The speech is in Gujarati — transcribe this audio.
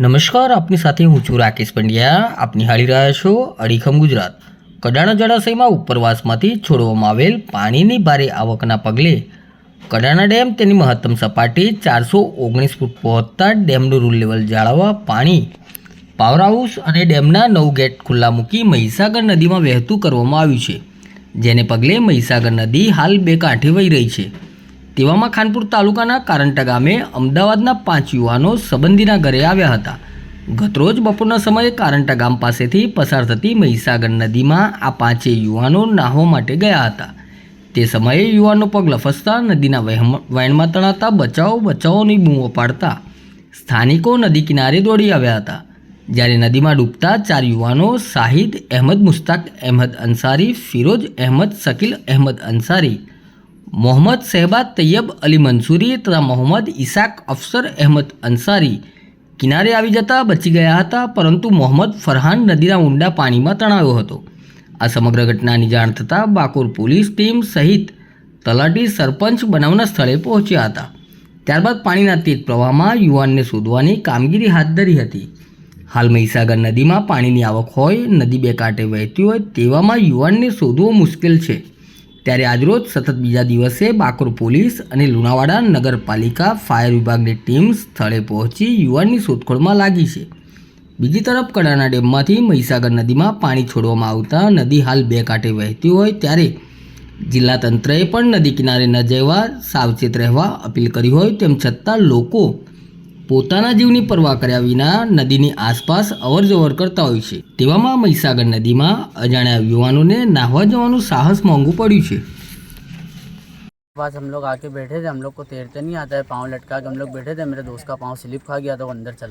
નમસ્કાર, આપની સાથે હું છું રાકેશ પંડ્યા. આપ નિહાળી રહ્યા છો અડીખમ ગુજરાત. કડાણા જળાશયમાં ઉપરવાસમાંથી છોડવામાં આવેલ પાણીની ભારે આવકના પગલે કડાણા ડેમ તેની મહત્તમ સપાટી ચારસો ઓગણીસ ફૂટ પહોંચતા ડેમનું રૂલ લેવલ જાળવવા પાણી પાવર હાઉસ અને ડેમના નવ ગેટ ખુલ્લા મૂકી મહીસાગર નદીમાં વહેતું કરવામાં આવ્યું છે. જેને પગલે મહીસાગર નદી હાલ બે કાંઠે વહી રહી છે. તેવામાં ખાનપુર તાલુકાના કારંટા ગામે અમદાવાદના પાંચ યુવાનો સંબંધીના ઘરે આવ્યા હતા. ગતરોજ બપોરના સમયે કારંટા ગામ પાસેથી પસાર થતી મહીસાગર નદીમાં આ પાંચેય યુવાનો નાહવા માટે ગયા હતા. તે સમયે યુવાનો પગ લફસતા નદીના વહેણમાં તણાતા બચાવો, બચાવોની બૂમો પાડતા સ્થાનિકો નદી કિનારે દોડી આવ્યા હતા. જ્યારે નદીમાં ડૂબતા ચાર યુવાનો શાહિદ અહેમદ મુસ્તાક, અહેમદ અંસારી, ફિરોજ અહેમદ, શકીલ અહેમદ અંસારી મોહમ્મદ શહેબાદ તૈયબ અલી મંસૂરી તથા મોહમ્મદ ઇસાક અફસર અહેમદ અંસારી કિનારે આવી જતા બચી ગયા હતા, પરંતુ મોહમ્મદ ફરહાન નદીના ઊંડા પાણીમાં તણાયો હતો. આ સમગ્ર ઘટનાની જાણ થતાં બાકોર પોલીસ ટીમ સહિત તલાટી સરપંચ બનાવના સ્થળે પહોંચ્યા હતા. ત્યારબાદ પાણીના તેજ પ્રવાહમાં યુવાનને શોધવાની કામગીરી હાથ ધરી હતી. હાલ મહીસાગર નદીમાં પાણીની આવક હોય, નદી બે કાંઠે વહેતી હોય તેવામાં યુવાનને શોધવો મુશ્કેલ છે. ત્યારે આજરોજ સતત બીજા દિવસે બાકોર પોલીસ અને લુણાવાડા નગરપાલિકા ફાયર વિભાગની ટીમ સ્થળે પહોંચી યુવાનની શોધખોળમાં લાગી છે. બીજી તરફ કડાના ડેમમાંથી મહીસાગર નદીમાં પાણી છોડવામાં આવતા નદી હાલ બે કાંઠે વહેતી હોય ત્યારે જિલ્લા તંત્રએ પણ નદી કિનારે ન જવા સાવચેત રહેવા અપીલ કરી હોય તેમ છતાં લોકો પોતાના જીવની પરવા કર્યા વિના નદીની આસપાસ અવરજવર કરતા હોય છે તેવામાં મહીસાગર નદીમાં અજાણ્યા યુવાનોને નાહવા જવાનું સાહસ મોંઘું પડ્યું છે पास हम लोग आके बैठे थे हम लोग को तैरते नहीं आता है पाँव लटका के हम लोग बैठे थे मेरे दोस्त का पाँव स्लिप खा गया तो वो अंदर चला